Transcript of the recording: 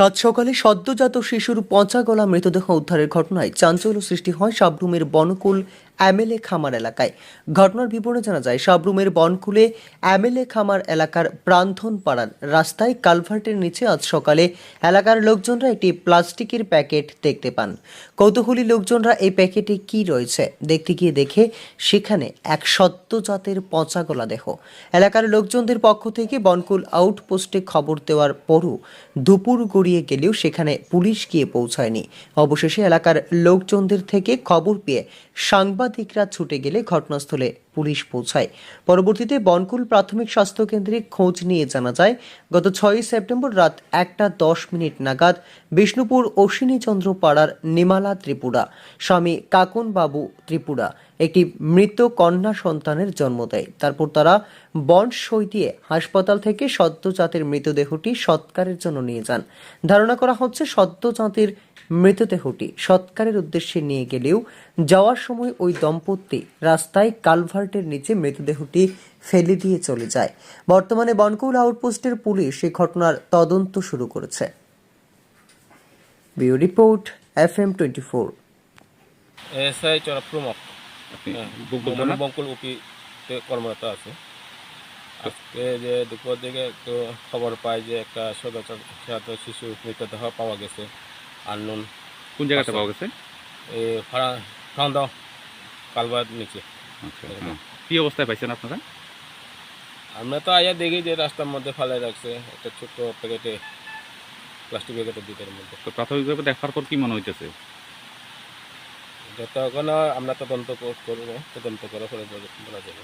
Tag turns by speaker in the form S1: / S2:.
S1: সাত সকালে সদ্যজাত শিশুর পচা গলা মৃতদেহ উদ্ধারের ঘটনায় চাঞ্চল্য সৃষ্টি হয় সাবরুমের বনকুল এমএলএ খামার এলাকায়। ঘটনার বিবরণে জানা যায় সাবরুমের বনকুলে এমএলএ খামার এলাকার প্রান্ধন পাড়ার রাস্তায় কালভার্টের নিচে আজ সকালে এলাকার লোকজনরা একটি প্লাস্টিকের প্যাকেট দেখতে পান। কৌতূহলী লোকজনরা এই প্যাকেটে কি রয়েছে দেখতে গিয়ে দেখে, সেখানে এক সত্য জাতের পচা গলা দেহ। এলাকার লোকজনদের পক্ষ থেকে বনকুল আউটপোস্টে খবর দেওয়ার পরও দুপুর গড়িয়ে গেলেও সেখানে পুলিশ গিয়ে পৌঁছায়নি। অবশেষে এলাকার লোকজনদের থেকে খবর পেয়ে সাংবাদিকরা ছুটে গেলে ঘটনাস্থলে পুলিশ পৌঁছায়। পরবর্তীতে বনকুল প্রাথমিক স্বাস্থ্য কেন্দ্রে খোঁজ নিয়ে জানা যায়, গত ছয়ই সেপ্টেম্বর রাত একটা দশ মিনিট নাগাদ বিষ্ণুপুর অশ্বিনীচন্দ্র পাড়ার নিমালা ত্রিপুরা, স্বামী কাকুন বাবু ত্রিপুরা একটি মৃত কন্যা সন্তানের জন্ম দেয়। তারপর তারা বন্ড সই দিয়ে হাসপাতাল থেকে সদ্যজাতের মৃতদেহটি সৎকারের জন্য নিয়ে যান। ধারণা করা হচ্ছে সদ্যজাতের মৃতদেহটি সৎকারের উদ্দেশ্যে নিয়ে গেলেও যাওয়ার সময় ওই দম্পতি রাস্তায় কালভার্টের নিচে মৃতদেহটি ফেলে দিয়ে চলে যায়। বর্তমানে বনকৌল আউটপোস্টের পুলিশ এই ঘটনার তদন্ত শুরু করেছে। বিউ report F M twenty four.
S2: SI চরা প্রমুখ
S3: আপনি
S2: হ্যাঁ, বঙ্কুল উপিতে কর্মরত আছে। আজকে যে দুপুর দিকে খবর পাই যে একটা শিশু মৃতদেহ পাওয়া গেছে। আননুন
S3: কোন জায়গাটা পাওয়া গেছে?
S2: এই কালবার নিচে।
S3: আচ্ছা হ্যাঁ। কি অবস্থায় পাইছেন আপনারা?
S2: আমরা তো আয়া দেখি যে রাস্তার মধ্যে ফালাই রাখছে একটা ছোট্ট প্যাকেটে প্লাস্টিক প্যাকেটের ভিতরের মধ্যে।
S3: তো প্রাথমিকভাবে দেখার পর কি মনে হইতেছে?
S2: যতক্ষণ আমরা তদন্ত কর- করব তদন্ত করে পরে বলা যাবে।